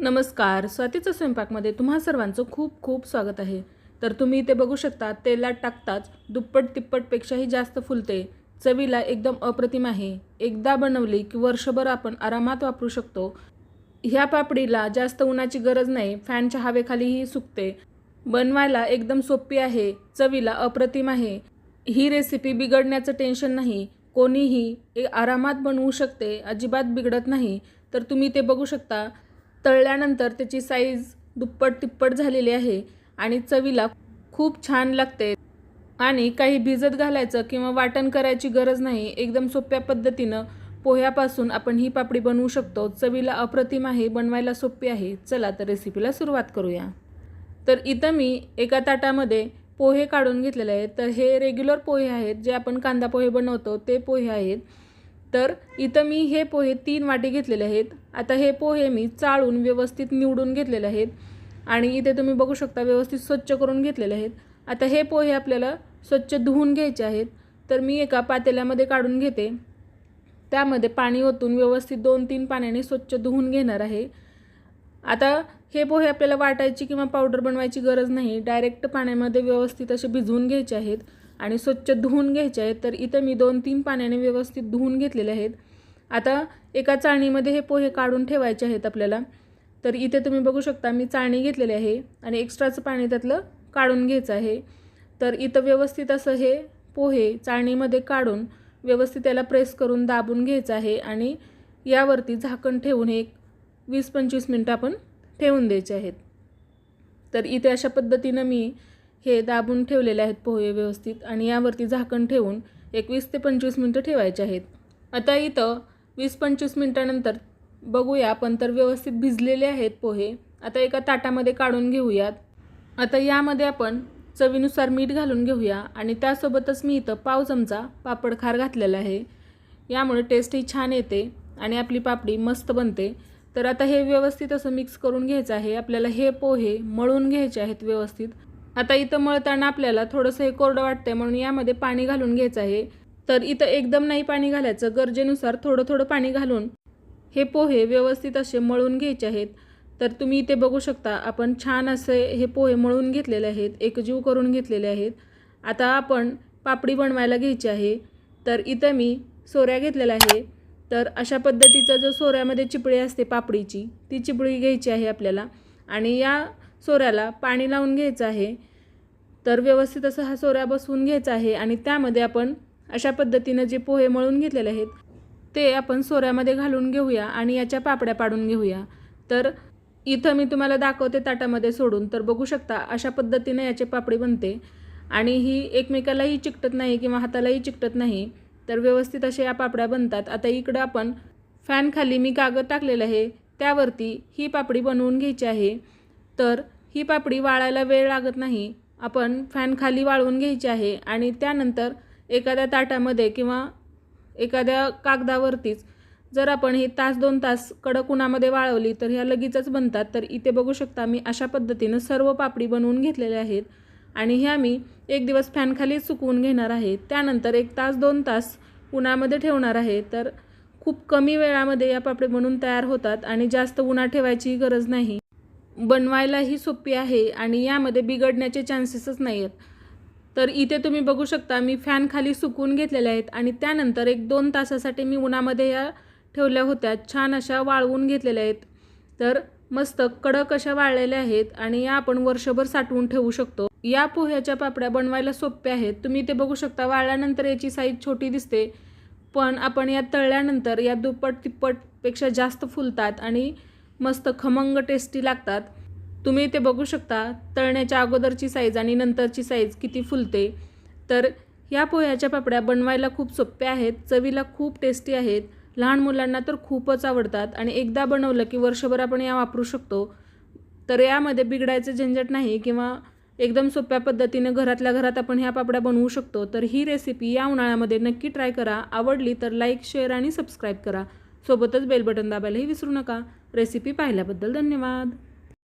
नमस्कार स्वातीच्या स्वयंपाकमध्ये तुम्हा सर्वांचं खूप खूप स्वागत आहे. तर तुम्ही इथे बघू शकता तेलात टाकताच दुप्पट तिप्पटपेक्षाही जास्त फुलते. चवीला एकदम अप्रतिम आहे. एकदा बनवली की वर्षभर आपण आरामात वापरू शकतो. ह्या पापडीला जास्त उन्हाची गरज नाही फॅनच्या हवेखालीही सुकते. बनवायला एकदम सोपी आहे चवीला अप्रतिम आहे. ही रेसिपी बिघडण्याचं टेन्शन नाही. कोणीही ए आरामात बनवू शकते अजिबात बिघडत नाही. तर तुम्ही ते बघू शकता तळल्यानंतर त्याची साईज दुप्पट तिप्पट झालेली आहे आणि चवीला खूप छान लागते. आणि काही भिजत घालायचं किंवा वाटण करायची गरज नाही एकदम सोप्या पद्धतीनं पोह्यापासून आपण ही पापडी बनवू शकतो. चवीला अप्रतिम आहे बनवायला सोपी आहे. चला तर रेसिपीला सुरुवात करूया. तर इथं मी एका ताटामध्ये पोहे काढून घेतलेले आहेत. तर हे रेग्युलर पोहे आहेत जे आपण कांदा पोहे बनवतो ते पोहे आहेत. तर इथं मी हे पोहे तीन वाटी घेतलेले आहेत. आता हे पोहे मी चाळून व्यवस्थित निवडून घेतलेले आहेत. आणि इथे तुम्ही बघू शकता व्यवस्थित स्वच्छ करून घेतलेले आहेत. आता हे पोहे आपल्याला स्वच्छ धुवून घ्यायचे आहेत. तर मी एका पातेल्यामध्ये काढून घेते. त्यामध्ये पाणी ओतून व्यवस्थित दोन तीन पाण्याने स्वच्छ धुवून घेणार आहे. आता हे पोहे आपल्याला वाटायची किंवा पावडर बनवायची गरज नाही. डायरेक्ट पाण्यामध्ये व्यवस्थित असे भिजवून घ्यायचे आहेत. आणि स्वच्छ धुवून घ्यायचे आहेत. तर इथं मी दोन तीन पाण्याने व्यवस्थित धुवून घेतलेले आहेत. आता एका चाळणीमध्ये हे पोहे काढून ठेवायचे आहेत आपल्याला. तर इथे तुम्ही बघू शकता मी चाळणी घेतलेली आहे आणि एक्स्ट्राचं पाणी त्यातलं काढून घ्यायचं आहे. तर इथं व्यवस्थित असं हे पोहे चाळणीमध्ये काढून व्यवस्थित त्याला प्रेस करून दाबून घ्यायचं आहे आणि यावरती झाकण ठेवून एक वीस पंचवीस मिनटं आपण ठेवून द्यायचे आहेत. तर इथे अशा पद्धतीनं मी हे दाबून ठेवलेले आहेत पोहे व्यवस्थित आणि यावरती झाकण ठेवून एक वीस ते पंचवीस मिनटं ठेवायचे आहेत. आता इथं वीस पंचवीस मिनटानंतर बघूया आपण तर व्यवस्थित भिजलेले आहेत पोहे. आता एका ताटामध्ये काढून घेऊयात. आता यामध्ये आपण चवीनुसार मीठ घालून घेऊया आणि त्यासोबतच मी इथं पाव चमचा पापड खार घातलेला आहे. यामुळे टेस्टही छान येते आणि आपली पापडी मस्त बनते. तर आता हे व्यवस्थित असं मिक्स करून घ्यायचं आहे. आपल्याला हे पोहे मळून घ्यायचे आहेत व्यवस्थित. आता इथं मळताना आपल्याला थोडंसं हे कोरडं वाटतंय म्हणून यामध्ये पाणी घालून घ्यायचं आहे. तर इथं एकदम नाही पाणी घालायचं. गरजेनुसार थोडं थोडं पाणी घालून हे पोहे व्यवस्थित असे मळून घ्यायचे आहेत. तर तुम्ही इथे बघू शकता आपण छान असे हे पोहे मळून घेतलेले आहेत एकजीव करून घेतलेले आहेत. आता आपण पापडी बनवायला घ्यायची आहे. तर इथं मी सोऱ्या घेतलेल्या आहे. तर अशा पद्धतीचा जो सोऱ्यामध्ये चिपळी असते पापडीची ती चिपळी घ्यायची आहे आपल्याला. आणि या सोऱ्याला पाणी लावून घ्यायचं आहे. तर व्यवस्थित असं हा सोऱ्या बसवून घ्यायचा आहे आणि त्यामध्ये आपण अशा पद्धतीनं जे पोहे मळून घेतलेले आहेत ते आपण सोऱ्यामध्ये घालून घेऊया आणि याच्या पापड्या पाडून घेऊया. तर इथं मी तुम्हाला दाखवते ताटामध्ये सोडून तर बघू शकता अशा पद्धतीने याचे पापडी बनते. आणि ही एकमेकालाही चिकटत नाही किंवा हातालाही चिकटत नाही तर व्यवस्थित अशा या पापड्या बनतात. आता इकडं आपण फॅनखाली मी कागद टाकलेलं आहे त्यावरती ही पापडी बनवून घ्यायची आहे. तर ही पापडी वाळायला वेळ लागत नाही आपण फॅन खाली वाळवून घ्यायची आहे आणि त्यानंतर एखाद्या ताटामध्ये किंवा एखाद्या कागदावरतीच जर आपण ही तास दोन तास कडक उन्हामध्ये वाळवली तर ह्या लगेचच बनतात. तर इथे बघू शकता मी अशा पद्धतीनं सर्व पापडी बनवून घेतलेल्या आहेत आणि ह्या मी एक दिवस फॅनखाली सुकवून घेणार आहे. त्यानंतर एक तास दोन तास उन्हामध्ये ठेवणार आहे. तर खूप कमी वेळामध्ये या पापडी बनवून तयार होतात आणि जास्त उन्हा ठेवायची गरज नाही. बनवायलाही सोपी आहे आणि यामध्ये बिघडण्याचे चान्सेसच नाही आहेत तर इथे तुम्ही बघू शकता मी फॅन खाली सुकून घेतलेल्या आहेत आणि त्यानंतर एक दोन तासासाठी मी उन्हामध्ये या ठेवल्या होत्या छान अशा वाळवून घेतलेल्या आहेत. तर मस्त कडक अशा वाळलेल्या आहेत आणि या आपण वर्षभर साठवून ठेवू शकतो. या पोह्याच्या पापड्या बनवायला सोप्या आहेत. तुम्ही ते बघू शकता वाळल्यानंतर याची साईज छोटी दिसते पण आपण या तळल्यानंतर या दुप्पट तिप्पटपेक्षा जास्त फुलतात आणि मस्त खमंग टेस्टी लागतात. तुम्ही ते बघू शकता तळण्याच्या अगोदरची साईज आणि नंतरची साईज किती फुलते. तर ह्या पोह्याच्या पापड्या बनवायला खूप सोप्या आहेत चवीला खूप टेस्टी आहेत. लहान मुलांना तर खूपच आवडतात आणि एकदा बनवलं की वर्षभर आपण या वापरू शकतो. तर यामध्ये बिघडायचं झंझट नाही किंवा एकदम सोप्या पद्धतीने घरातल्या घरात आपण ह्या पापड्या बनवू शकतो. तर ही रेसिपी या उन्हाळ्यामध्ये नक्की ट्राय करा. आवडली तर लाईक शेअर आणि सबस्क्राईब करा. सोबतच बेल बटन दाबायलाही विसरू नका. रेसिपी पाहिल्याबद्दल धन्यवाद.